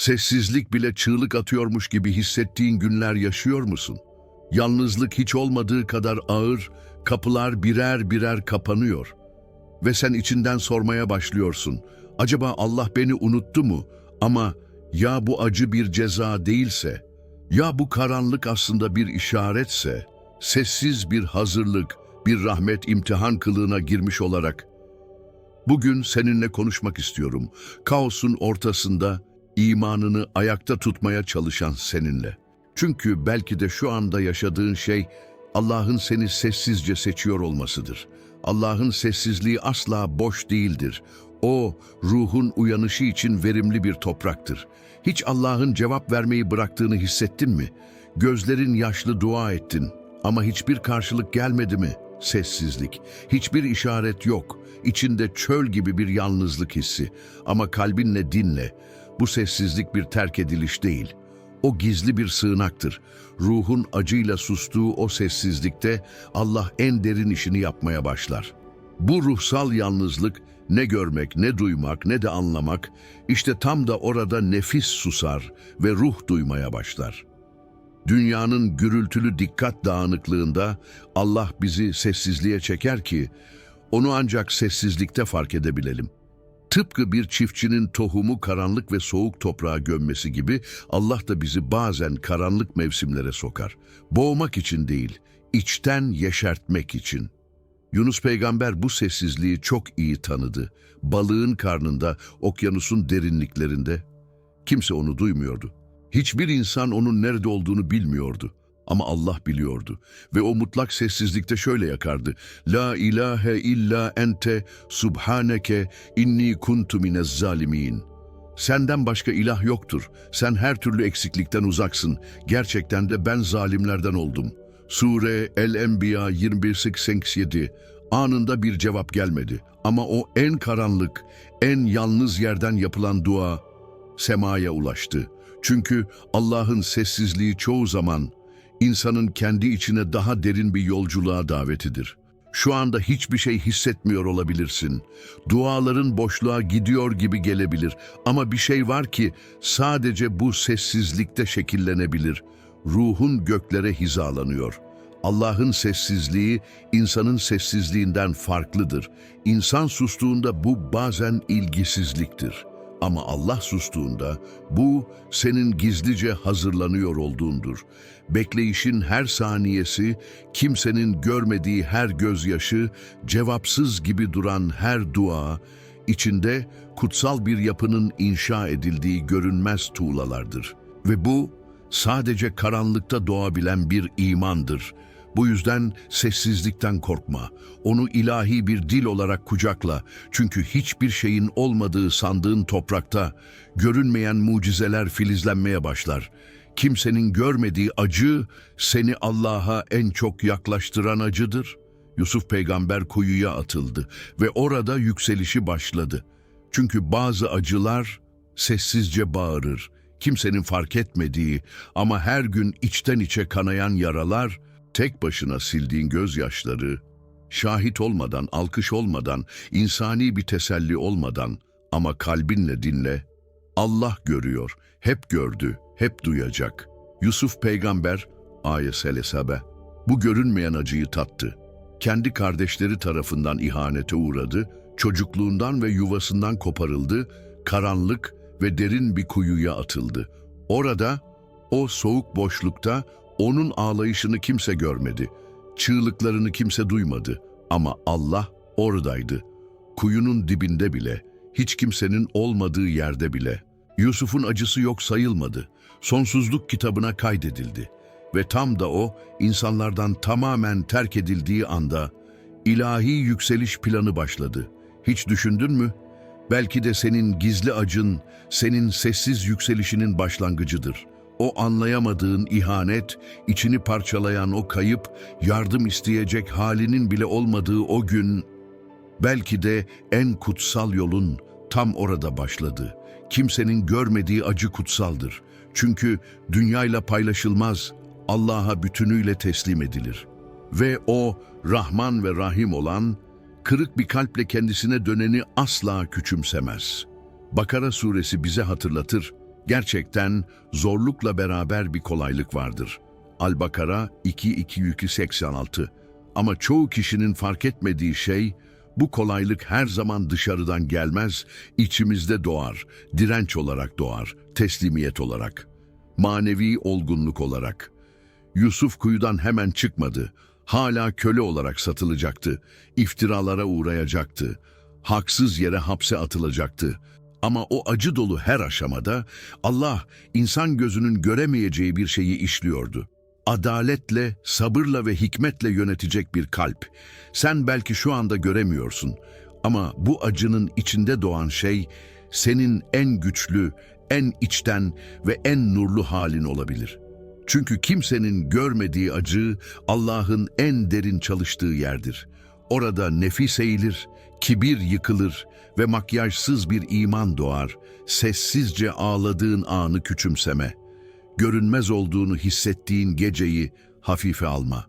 Sessizlik bile çığlık atıyormuş gibi hissettiğin günler yaşıyor musun? Yalnızlık hiç olmadığı kadar ağır, kapılar birer birer kapanıyor. Ve sen içinden sormaya başlıyorsun. Acaba Allah beni unuttu mu? Ama ya bu acı bir ceza değilse? Ya bu karanlık aslında bir işaretse? Sessiz bir hazırlık, bir rahmet imtihan kılığına girmiş olarak Bugün seninle konuşmak istiyorum. Kaosun ortasında imanını ayakta tutmaya çalışan seninle. Çünkü belki de şu anda yaşadığın şey Allah'ın seni sessizce seçiyor olmasıdır. Allah'ın sessizliği asla boş değildir. O, ruhun uyanışı için verimli bir topraktır. Hiç Allah'ın cevap vermeyi bıraktığını hissettin mi? Gözlerin yaşlı dua ettin ama hiçbir karşılık gelmedi mi? Sessizlik. Hiçbir işaret yok. İçinde çöl gibi bir yalnızlık hissi. Ama kalbinle dinle. Bu sessizlik bir terk ediliş değil. O gizli bir sığınaktır. Ruhun acıyla sustuğu o sessizlikte Allah en derin işini yapmaya başlar. Bu ruhsal yalnızlık ne görmek, ne duymak, ne de anlamak, işte tam da orada nefis susar ve ruh duymaya başlar. Dünyanın gürültülü dikkat dağınıklığında Allah bizi sessizliğe çeker ki onu ancak sessizlikte fark edebilelim. Tıpkı bir çiftçinin tohumu karanlık ve soğuk toprağa gömmesi gibi Allah da bizi bazen karanlık mevsimlere sokar. Boğmak için değil, içten yeşertmek için. Yunus peygamber bu sessizliği çok iyi tanıdı. Balığın karnında, okyanusun derinliklerinde. Kimse onu duymuyordu. Hiçbir insan onun nerede olduğunu bilmiyordu. Ama Allah biliyordu. Ve o mutlak sessizlikte şöyle yakardı. La ilahe illa ente subhaneke inni kuntu minez zalimin. Senden başka ilah yoktur. Sen her türlü eksiklikten uzaksın. Gerçekten de ben zalimlerden oldum. Sure El-Enbiya 21.87 Anında bir cevap gelmedi. Ama o en karanlık, en yalnız yerden yapılan dua semaya ulaştı. Çünkü Allah'ın sessizliği çoğu zaman insanın kendi içine daha derin bir yolculuğa davetidir. Şu anda hiçbir şey hissetmiyor olabilirsin. Duaların boşluğa gidiyor gibi gelebilir ama bir şey var ki sadece bu sessizlikte şekillenebilir. Ruhun göklere hizalanıyor. Allah'ın sessizliği insanın sessizliğinden farklıdır. İnsan sustuğunda bu bazen ilgisizliktir. Ama Allah sustuğunda bu senin gizlice hazırlanıyor olduğundur. Bekleyişin her saniyesi, kimsenin görmediği her gözyaşı, cevapsız gibi duran her dua, içinde kutsal bir yapının inşa edildiği görünmez tuğlalardır. Ve bu sadece karanlıkta doğabilen bir imandır. Bu yüzden sessizlikten korkma. Onu ilahi bir dil olarak kucakla. Çünkü hiçbir şeyin olmadığı sandığın toprakta görünmeyen mucizeler filizlenmeye başlar. Kimsenin görmediği acı seni Allah'a en çok yaklaştıran acıdır. Yusuf peygamber kuyuya atıldı ve orada yükselişi başladı. Çünkü bazı acılar sessizce bağırır. Kimsenin fark etmediği ama her gün içten içe kanayan yaralar, tek başına sildiğin gözyaşları, şahit olmadan, alkış olmadan, insani bir teselli olmadan ama kalbinle dinle, Allah görüyor, hep gördü, hep duyacak. Yusuf peygamber, ayesel sabe, bu görünmeyen acıyı tattı. Kendi kardeşleri tarafından ihanete uğradı, çocukluğundan ve yuvasından koparıldı, karanlık ve derin bir kuyuya atıldı. Orada, o soğuk boşlukta onun ağlayışını kimse görmedi. Çığlıklarını kimse duymadı. Ama Allah oradaydı. Kuyunun dibinde bile, hiç kimsenin olmadığı yerde bile. Yusuf'un acısı yok sayılmadı. Sonsuzluk kitabına kaydedildi. Ve tam da o, insanlardan tamamen terk edildiği anda ilahi yükseliş planı başladı. Hiç düşündün mü? Belki de senin gizli acın, senin sessiz yükselişinin başlangıcıdır. O anlayamadığın ihanet, içini parçalayan o kayıp, yardım isteyecek halinin bile olmadığı o gün, belki de en kutsal yolun tam orada başladı. Kimsenin görmediği acı kutsaldır. Çünkü dünyayla paylaşılmaz, Allah'a bütünüyle teslim edilir. Ve o Rahman ve Rahim olan, kırık bir kalple kendisine döneni asla küçümsemez. Bakara suresi bize hatırlatır, Gerçekten zorlukla beraber bir kolaylık vardır. Al-Bakara 2-2-2-86 Ama çoğu kişinin fark etmediği şey, bu kolaylık her zaman dışarıdan gelmez, içimizde doğar, direnç olarak doğar, teslimiyet olarak, manevi olgunluk olarak. Yusuf kuyudan hemen çıkmadı. Hala köle olarak satılacaktı. iftiralara uğrayacaktı. Haksız yere hapse atılacaktı. Ama o acı dolu her aşamada Allah insan gözünün göremeyeceği bir şeyi işliyordu. Adaletle, sabırla ve hikmetle yönetecek bir kalp. Sen belki şu anda göremiyorsun ama bu acının içinde doğan şey senin en güçlü, en içten ve en nurlu halin olabilir.'' Çünkü kimsenin görmediği acı Allah'ın en derin çalıştığı yerdir. Orada nefis eğilir, kibir yıkılır ve makyajsız bir iman doğar. Sessizce ağladığın anı küçümseme. Görünmez olduğunu hissettiğin geceyi hafife alma.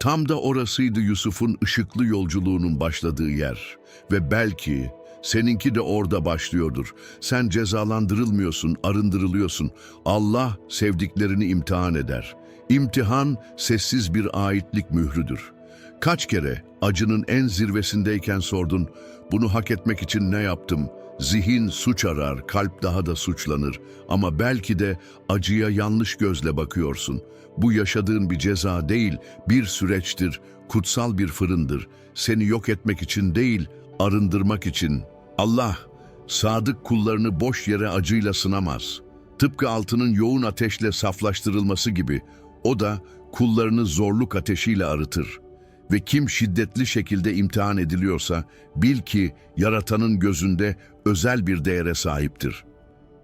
Tam da orasıydı Yusuf'un ışıklı yolculuğunun başladığı yer. Ve belki seninki de orada başlıyordur. Sen cezalandırılmıyorsun, arındırılıyorsun. Allah sevdiklerini imtihan eder. İmtihan sessiz bir aitlik mührüdür. Kaç kere acının en zirvesindeyken sordun, bunu hak etmek için ne yaptım? Zihin suç arar, kalp daha da suçlanır. Ama belki de acıya yanlış gözle bakıyorsun. Bu yaşadığın bir ceza değil, bir süreçtir, kutsal bir fırındır. Seni yok etmek için değil, arındırmak için. Allah, sadık kullarını boş yere acıyla sınamaz. Tıpkı altının yoğun ateşle saflaştırılması gibi, o da kullarını zorluk ateşiyle arıtır. Ve kim şiddetli şekilde imtihan ediliyorsa, bil ki yaratanın gözünde özel bir değere sahiptir.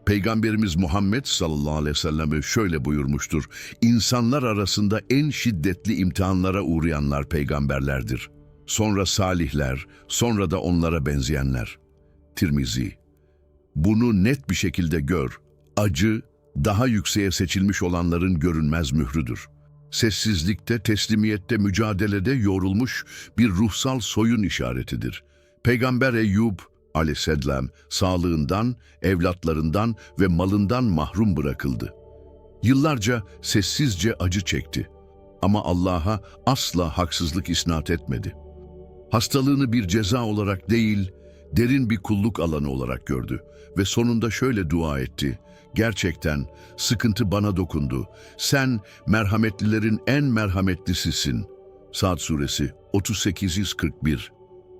Peygamberimiz Muhammed sallallahu aleyhi ve sellem şöyle buyurmuştur. İnsanlar arasında en şiddetli imtihanlara uğrayanlar peygamberlerdir. Sonra salihler, sonra da onlara benzeyenler. Tirmizi. Bunu net bir şekilde gör. Acı, daha yükseğe seçilmiş olanların görünmez mührüdür. Sessizlikte, teslimiyette, mücadelede yorulmuş bir ruhsal soyun işaretidir. Peygamber Eyyub aleyhisselam sağlığından, evlatlarından ve malından mahrum bırakıldı. Yıllarca sessizce acı çekti. Ama Allah'a asla haksızlık isnat etmedi. Hastalığını bir ceza olarak değil, derin bir kulluk alanı olarak gördü ve sonunda şöyle dua etti. Gerçekten sıkıntı bana dokundu. Sen merhametlilerin en merhametlisisin. Saat suresi 3841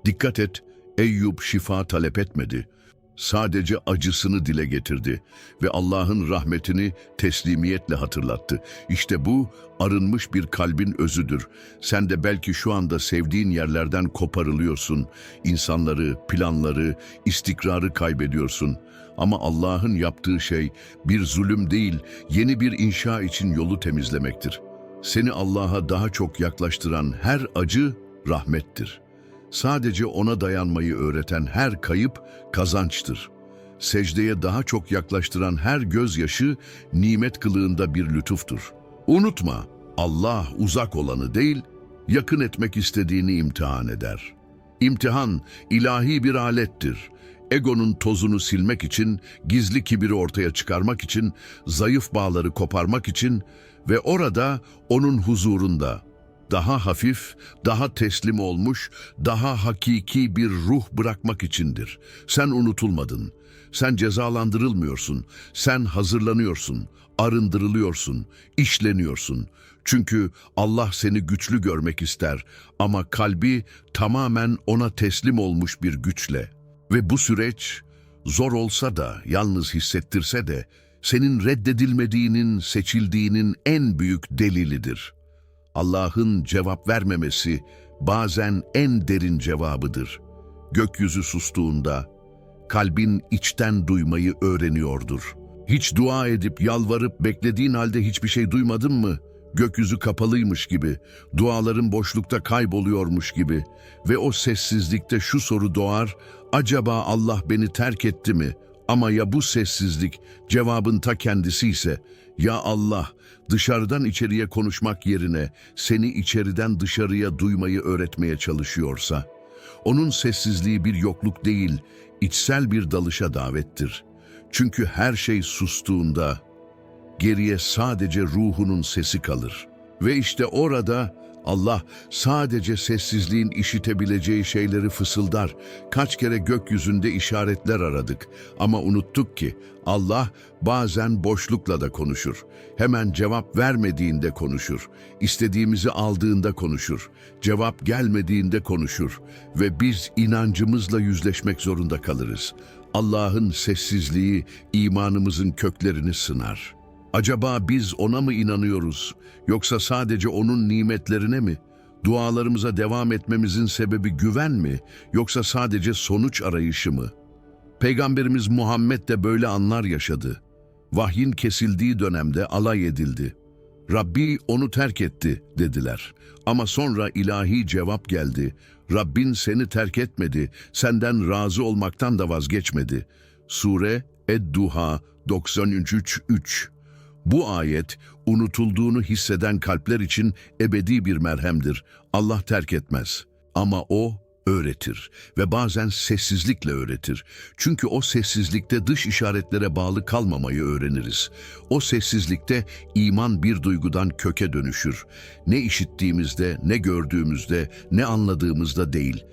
Dikkat et, Eyyub şifa talep etmedi. Sadece acısını dile getirdi ve Allah'ın rahmetini teslimiyetle hatırlattı. İşte bu arınmış bir kalbin özüdür. Sen de belki şu anda sevdiğin yerlerden koparılıyorsun. İnsanları, planları, istikrarı kaybediyorsun. Ama Allah'ın yaptığı şey bir zulüm değil, yeni bir inşa için yolu temizlemektir. Seni Allah'a daha çok yaklaştıran her acı rahmettir.'' Sadece ona dayanmayı öğreten her kayıp kazançtır. Secdeye daha çok yaklaştıran her gözyaşı nimet kılığında bir lütuftur. Unutma, Allah uzak olanı değil, yakın etmek istediğini imtihan eder. İmtihan ilahi bir alettir. Egonun tozunu silmek için, gizli kibiri ortaya çıkarmak için, zayıf bağları koparmak için ve orada onun huzurunda daha hafif, daha teslim olmuş, daha hakiki bir ruh bırakmak içindir. Sen unutulmadın. Sen cezalandırılmıyorsun. Sen hazırlanıyorsun, arındırılıyorsun, işleniyorsun. Çünkü Allah seni güçlü görmek ister ama kalbi tamamen ona teslim olmuş bir güçle. Ve bu süreç zor olsa da, yalnız hissettirse de senin reddedilmediğinin, seçildiğinin en büyük delilidir.'' Allah'ın cevap vermemesi bazen en derin cevabıdır. Gökyüzü sustuğunda kalbin içten duymayı öğreniyordur. Hiç dua edip yalvarıp beklediğin halde hiçbir şey duymadın mı? Gökyüzü kapalıymış gibi, duaların boşlukta kayboluyormuş gibi ve o sessizlikte şu soru doğar, acaba Allah beni terk etti mi? Ama ya bu sessizlik cevabın ta kendisi ise, ya Allah dışarıdan içeriye konuşmak yerine seni içeriden dışarıya duymayı öğretmeye çalışıyorsa, onun sessizliği bir yokluk değil, içsel bir dalışa davettir. Çünkü her şey sustuğunda geriye sadece ruhunun sesi kalır. Ve işte orada Allah sadece sessizliğin işitebileceği şeyleri fısıldar. Kaç kere gökyüzünde işaretler aradık ama unuttuk ki Allah bazen boşlukla da konuşur. Hemen cevap vermediğinde konuşur. İstediğimizi aldığında konuşur. Cevap gelmediğinde konuşur ve biz inancımızla yüzleşmek zorunda kalırız. Allah'ın sessizliği imanımızın köklerini sınar. Acaba biz ona mı inanıyoruz yoksa sadece onun nimetlerine mi? Dualarımıza devam etmemizin sebebi güven mi yoksa sadece sonuç arayışı mı? Peygamberimiz Muhammed de böyle anlar yaşadı. Vahyin kesildiği dönemde alay edildi. Rabbi onu terk etti dediler. Ama sonra ilahi cevap geldi. Rabbin seni terk etmedi, senden razı olmaktan da vazgeçmedi. Sure Ed-Duha 93.3 Bu ayet unutulduğunu hisseden kalpler için ebedi bir merhemdir. Allah terk etmez ama O öğretir ve bazen sessizlikle öğretir. Çünkü o sessizlikte dış işaretlere bağlı kalmamayı öğreniriz. O sessizlikte iman bir duygudan köke dönüşür. Ne işittiğimizde, ne gördüğümüzde, ne anladığımızda değil.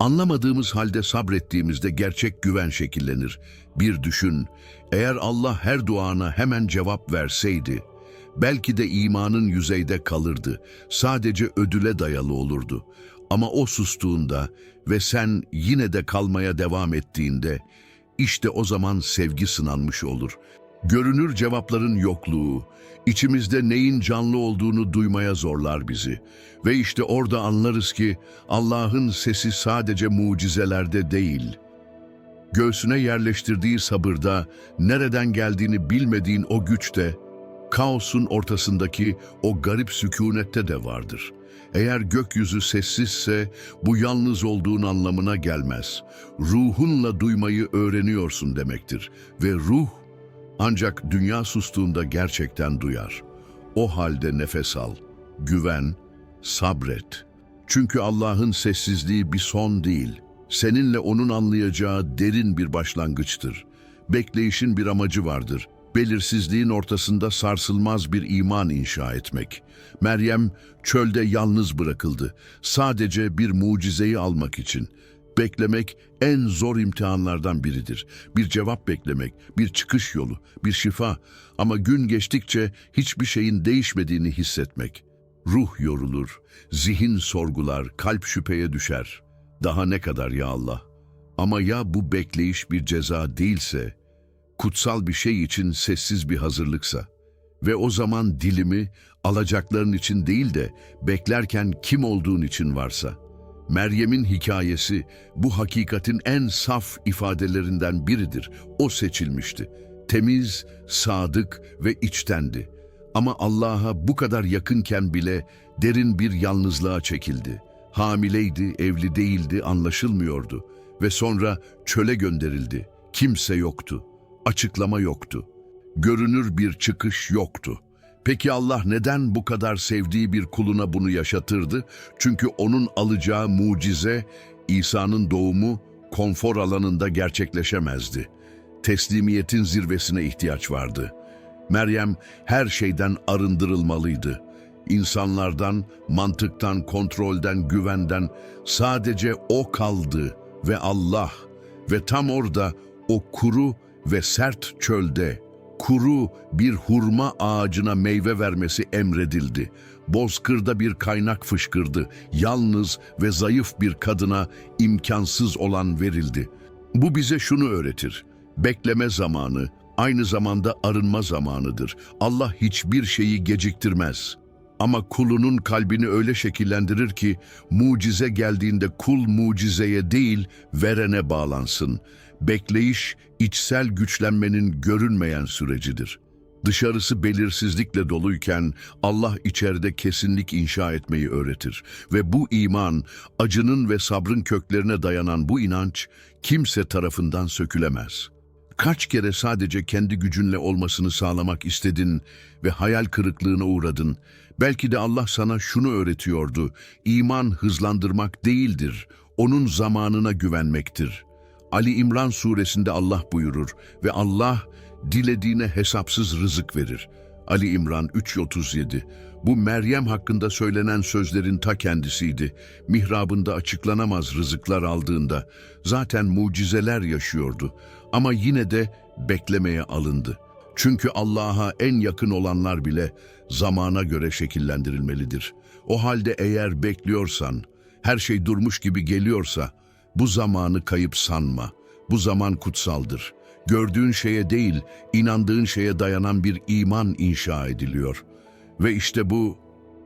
Anlamadığımız halde sabrettiğimizde gerçek güven şekillenir. Bir düşün, eğer Allah her duana hemen cevap verseydi, belki de imanın yüzeyde kalırdı, sadece ödüle dayalı olurdu. Ama o sustuğunda ve sen yine de kalmaya devam ettiğinde, işte o zaman sevgi sınanmış olur. Görünür cevapların yokluğu, içimizde neyin canlı olduğunu duymaya zorlar bizi. Ve işte orada anlarız ki Allah'ın sesi sadece mucizelerde değil, göğsüne yerleştirdiği sabırda, nereden geldiğini bilmediğin o güçte, kaosun ortasındaki o garip sükunette de vardır. Eğer gökyüzü sessizse bu yalnız olduğun anlamına gelmez. Ruhunla duymayı öğreniyorsun demektir ve ruh ancak dünya sustuğunda gerçekten duyar. O halde nefes al, güven, sabret. Çünkü Allah'ın sessizliği bir son değil, seninle onun anlayacağı derin bir başlangıçtır. Bekleyişin bir amacı vardır. Belirsizliğin ortasında sarsılmaz bir iman inşa etmek. Meryem çölde yalnız bırakıldı. Sadece bir mucizeyi almak için. Beklemek en zor imtihanlardan biridir. Bir cevap beklemek, bir çıkış yolu, bir şifa. Ama gün geçtikçe hiçbir şeyin değişmediğini hissetmek. Ruh yorulur, zihin sorgular, kalp şüpheye düşer. Daha ne kadar ya Allah? Ama ya bu bekleyiş bir ceza değilse, kutsal bir şey için sessiz bir hazırlıksa ve o zaman dilimi alacakların için değil de beklerken kim olduğun için varsa. Meryem'in hikayesi bu hakikatin en saf ifadelerinden biridir. O seçilmişti. Temiz, sadık ve içtendi. Ama Allah'a bu kadar yakınken bile derin bir yalnızlığa çekildi. Hamileydi, evli değildi, anlaşılmıyordu. Ve sonra çöle gönderildi. Kimse yoktu. Açıklama yoktu. Görünür bir çıkış yoktu. Peki Allah neden bu kadar sevdiği bir kuluna bunu yaşatırdı? Çünkü onun alacağı mucize, İsa'nın doğumu konfor alanında gerçekleşemezdi. Teslimiyetin zirvesine ihtiyaç vardı. Meryem her şeyden arındırılmalıydı. İnsanlardan, mantıktan, kontrolden, güvenden sadece o kaldı ve Allah ve tam orada o kuru ve sert çölde kuru bir hurma ağacına meyve vermesi emredildi. Bozkırda bir kaynak fışkırdı. Yalnız ve zayıf bir kadına imkansız olan verildi. Bu bize şunu öğretir. Bekleme zamanı aynı zamanda arınma zamanıdır. Allah hiçbir şeyi geciktirmez. Ama kulunun kalbini öyle şekillendirir ki mucize geldiğinde kul mucizeye değil verene bağlansın. Bekleyiş içsel güçlenmenin görünmeyen sürecidir. Dışarısı belirsizlikle doluyken Allah içeride kesinlik inşa etmeyi öğretir. Ve bu iman, acının ve sabrın köklerine dayanan bu inanç kimse tarafından sökülemez. Kaç kere sadece kendi gücünle olmasını sağlamak istedin ve hayal kırıklığına uğradın. Belki de Allah sana şunu öğretiyordu. İman hızlandırmak değildir, onun zamanına güvenmektir. Ali İmran suresinde Allah buyurur ve Allah dilediğine hesapsız rızık verir. Ali İmran 3.37 Bu Meryem hakkında söylenen sözlerin ta kendisiydi. Mihrabında açıklanamaz rızıklar aldığında zaten mucizeler yaşıyordu. Ama yine de beklemeye alındı. Çünkü Allah'a en yakın olanlar bile zamana göre şekillendirilmelidir. O halde eğer bekliyorsan, her şey durmuş gibi geliyorsa, bu zamanı kayıp sanma. Bu zaman kutsaldır. Gördüğün şeye değil, inandığın şeye dayanan bir iman inşa ediliyor. Ve işte bu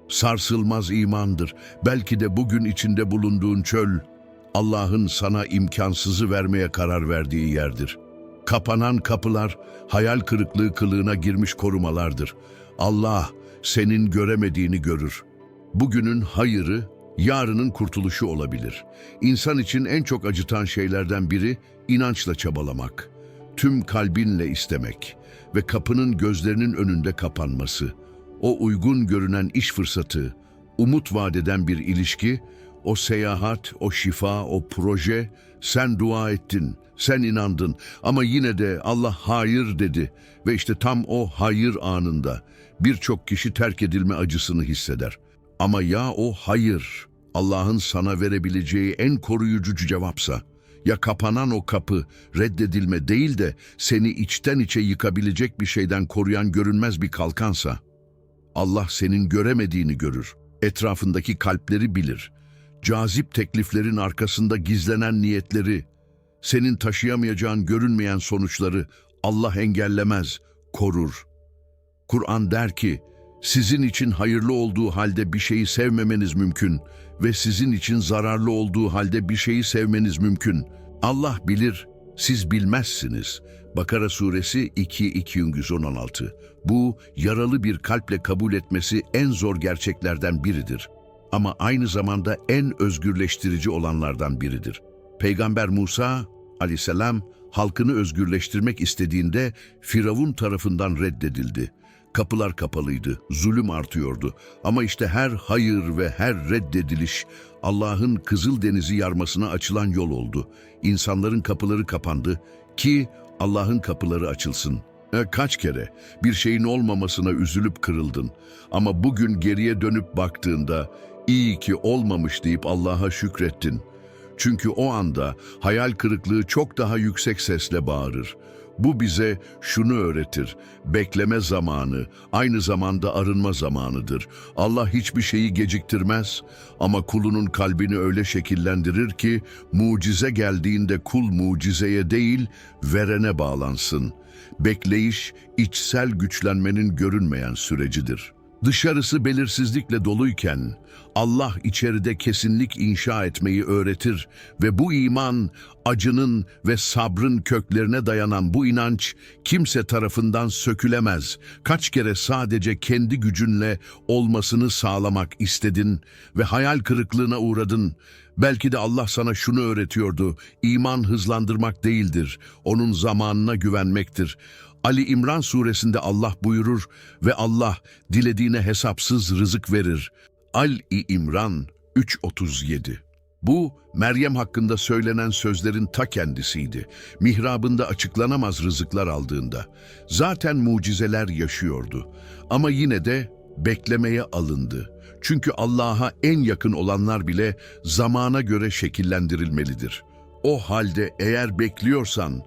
sarsılmaz imandır. Belki de bugün içinde bulunduğun çöl, Allah'ın sana imkansızı vermeye karar verdiği yerdir. Kapanan kapılar, hayal kırıklığı kılığına girmiş korumalardır. Allah senin göremediğini görür. Bugünün hayırı, yarının kurtuluşu olabilir. İnsan için en çok acıtan şeylerden biri inançla çabalamak, tüm kalbinle istemek ve kapının gözlerinin önünde kapanması. O uygun görünen iş fırsatı, umut vadeden bir ilişki, o seyahat, o şifa, o proje, sen dua ettin, sen inandın ama yine de Allah hayır dedi ve işte tam o hayır anında birçok kişi terk edilme acısını hisseder. Ama ya o hayır Allah'ın sana verebileceği en koruyucu cevapsa, ya kapanan o kapı reddedilme değil de seni içten içe yıkabilecek bir şeyden koruyan görünmez bir kalkansa, Allah senin göremediğini görür, etrafındaki kalpleri bilir. Cazip tekliflerin arkasında gizlenen niyetleri, senin taşıyamayacağın görünmeyen sonuçları Allah engellemez, korur. Kur'an der ki, sizin için hayırlı olduğu halde bir şeyi sevmemeniz mümkün ve sizin için zararlı olduğu halde bir şeyi sevmeniz mümkün. Allah bilir, siz bilmezsiniz. Bakara suresi 2-216 Bu, yaralı bir kalple kabul etmesi en zor gerçeklerden biridir. Ama aynı zamanda en özgürleştirici olanlardan biridir. Peygamber Musa aleyhisselam halkını özgürleştirmek istediğinde Firavun tarafından reddedildi. Kapılar kapalıydı, zulüm artıyordu. Ama işte her hayır ve her reddediliş Allah'ın Kızıl Denizi yarmasına açılan yol oldu. İnsanların kapıları kapandı ki Allah'ın kapıları açılsın. E, kaç kere bir şeyin olmamasına üzülüp kırıldın. Ama bugün geriye dönüp baktığında iyi ki olmamış deyip Allah'a şükrettin. Çünkü o anda hayal kırıklığı çok daha yüksek sesle bağırır. Bu bize şunu öğretir. Bekleme zamanı aynı zamanda arınma zamanıdır. Allah hiçbir şeyi geciktirmez ama kulunun kalbini öyle şekillendirir ki mucize geldiğinde kul mucizeye değil verene bağlansın. Bekleyiş içsel güçlenmenin görünmeyen sürecidir. Dışarısı belirsizlikle doluyken Allah içeride kesinlik inşa etmeyi öğretir ve bu iman acının ve sabrın köklerine dayanan bu inanç kimse tarafından sökülemez. Kaç kere sadece kendi gücünle olmasını sağlamak istedin ve hayal kırıklığına uğradın. Belki de Allah sana şunu öğretiyordu. İman hızlandırmak değildir, onun zamanına güvenmektir. Ali İmran suresinde Allah buyurur ve Allah dilediğine hesapsız rızık verir. Al-i İmran 3.37 Bu, Meryem hakkında söylenen sözlerin ta kendisiydi. Mihrabında açıklanamaz rızıklar aldığında. Zaten mucizeler yaşıyordu. Ama yine de beklemeye alındı. Çünkü Allah'a en yakın olanlar bile zamana göre şekillendirilmelidir. O halde eğer bekliyorsan,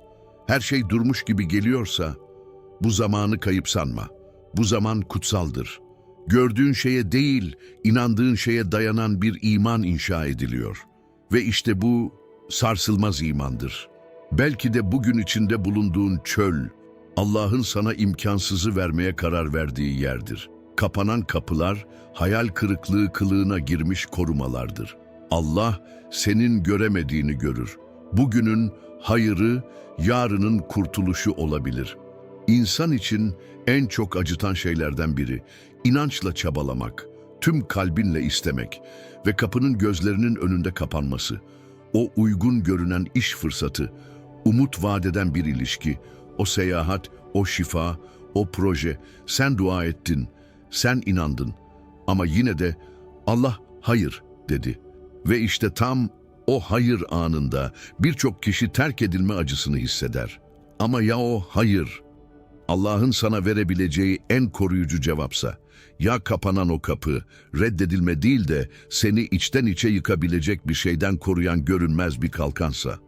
her şey durmuş gibi geliyorsa, bu zamanı kayıp sanma. Bu zaman kutsaldır. Gördüğün şeye değil, inandığın şeye dayanan bir iman inşa ediliyor. Ve işte bu sarsılmaz imandır. Belki de bugün içinde bulunduğun çöl, Allah'ın sana imkansızı vermeye karar verdiği yerdir. Kapanan kapılar, hayal kırıklığı kılığına girmiş korumalardır. Allah senin göremediğini görür. Bugünün hayırı, yarının kurtuluşu olabilir.'' İnsan için en çok acıtan şeylerden biri inançla çabalamak, tüm kalbinle istemek ve kapının gözlerinin önünde kapanması. O uygun görünen iş fırsatı, umut vadeden bir ilişki, o seyahat, o şifa, o proje. Sen dua ettin, sen inandın ama yine de Allah hayır dedi. Ve işte tam O hayır anında birçok kişi terk edilme acısını hisseder. Ama ya o hayır, Allah'ın sana verebileceği en koruyucu cevapsa, ya kapanan o kapı, reddedilme değil de seni içten içe yıkabilecek bir şeyden koruyan görünmez bir kalkansa,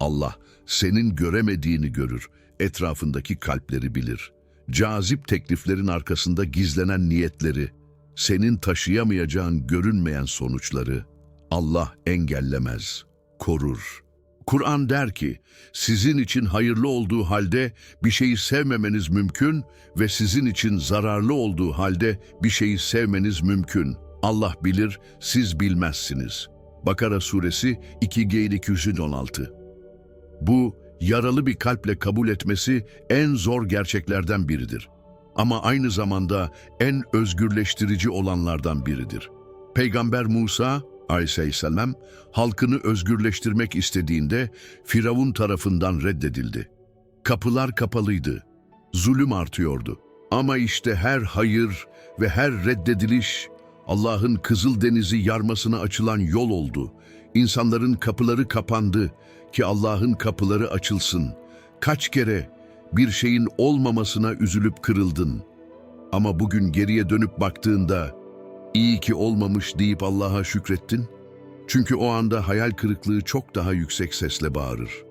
Allah senin göremediğini görür, etrafındaki kalpleri bilir. Cazip tekliflerin arkasında gizlenen niyetleri, senin taşıyamayacağın görünmeyen sonuçları Allah engellemez, korur. Kur'an der ki, sizin için hayırlı olduğu halde bir şeyi sevmemeniz mümkün ve sizin için zararlı olduğu halde bir şeyi sevmeniz mümkün. Allah bilir, siz bilmezsiniz. Bakara suresi 2G 216 Bu, yaralı bir kalple kabul etmesi en zor gerçeklerden biridir. Ama aynı zamanda en özgürleştirici olanlardan biridir. Peygamber Musa aleyhisselam halkını özgürleştirmek istediğinde Firavun tarafından reddedildi. Kapılar kapalıydı. Zulüm artıyordu. Ama işte her hayır ve her reddediliş Allah'ın Kızıl Denizi yarmasına açılan yol oldu. İnsanların kapıları kapandı ki Allah'ın kapıları açılsın. Kaç kere bir şeyin olmamasına üzülüp kırıldın. Ama bugün geriye dönüp baktığında iyi ki olmamış deyip Allah'a şükrettin. Çünkü o anda hayal kırıklığı çok daha yüksek sesle bağırır.